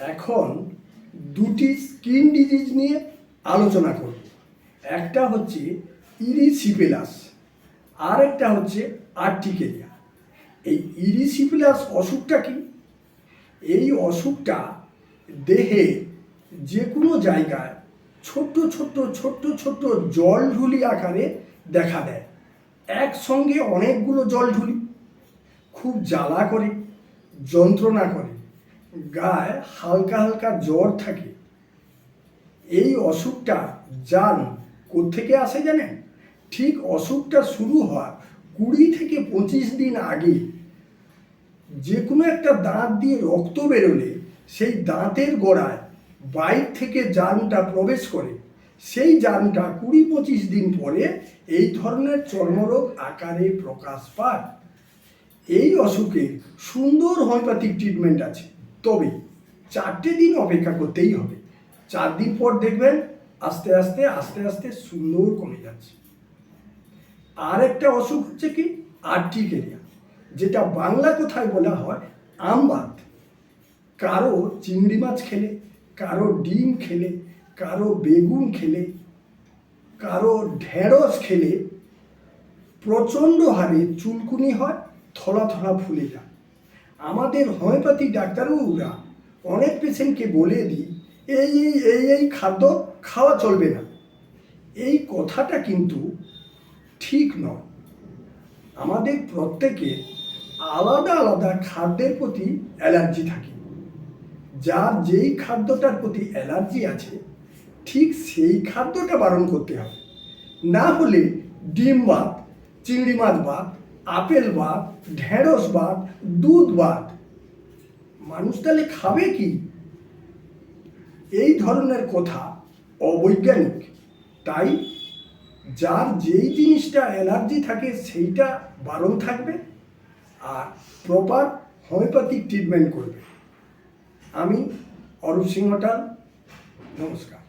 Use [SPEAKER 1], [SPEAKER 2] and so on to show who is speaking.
[SPEAKER 1] এখন দুটি skin disease নিয়ে আলোচনা করব। একটা হচ্ছে ইরিসিপেলাস আর একটা হচ্ছে আর্টিকেরিয়া। এই ইরিসিপেলাস অসুখটা কি? এই অসুখটা দেহে যে কোনো জায়গায় ছোট্ট ছোট্ট ছোট্ট ছোট্ট জলঢুলি আকারে দেখা দেয়। একসঙ্গে অনেকগুলো জলঢুলি খুব জ্বালা করে, যন্ত্রণা করে। গায়ে হালকা হালকা জ্বর থাকে। এই অসুখটা যান কোত্থেকে আসে জানেন? ঠিক অসুখটা শুরু হওয়ার কুড়ি থেকে পঁচিশ দিন আগে। যে কোনো একটা দাঁত দিয়ে রক্ত বেরোলে সেই দাঁতের গোড়ায় বাইর থেকে জানটা প্রবেশ করে। সেই জানটা কুড়ি পঁচিশ দিন পরে এই ধরনের চর্মরোগ আকারে প্রকাশ পায়। এই অসুখের সুন্দর হোমিওপ্যাথিক ট্রিটমেন্ট আছে। তবে চারটে দিন অপেক্ষা করতেই হবে। চার দিন পর দেখবেন আস্তে আস্তে আস্তে আস্তে সুন্দর কমে যাচ্ছে। আর একটা অসুখ হচ্ছে কি? আর্টিকেরিয়া, যেটা বাংলা কথায় বলা হয়? আমবাত কারও চিংড়ি মাছ খেলে, কারও ডিম খেলে, কারও বেগুন খেলে, কারও ঢেঁড়স খেলে প্রচণ্ড হারে চুলকুনি হয়, থলা থলা ফুলে যায়। আমাদের হোমিওপ্যাথি ডাক্তারবাবুরা অনেক পেশেন্টকে বলে দিই, এই এই এই এই খাদ্য খাওয়া চলবে না। এই কথাটা কিন্তু ঠিক নয়। আমাদের প্রত্যেকে আলাদা আলাদা খাদ্যের প্রতি অ্যালার্জি থাকে। যার যেই খাদ্যটার প্রতি অ্যালার্জি আছে, ঠিক সেই খাদ্যটা বারণ করতে হবে। না হলে ডিম ভাত, চিংড়ি মাছ ভাত আপেল ভাত ঢেঁড়স ভাত দুধ ভাত মানুষ তাহলে খাবে কি? এই ধরনের কথা অবৈজ্ঞানিক। তাই যার যেই জিনিসটা অ্যালার্জি থাকে, সেইটা বারণ থাকবে আর প্রপার হোমিওপ্যাথিক ট্রিটমেন্ট করবে। আমি অরূপ সিংহটাল নমস্কার।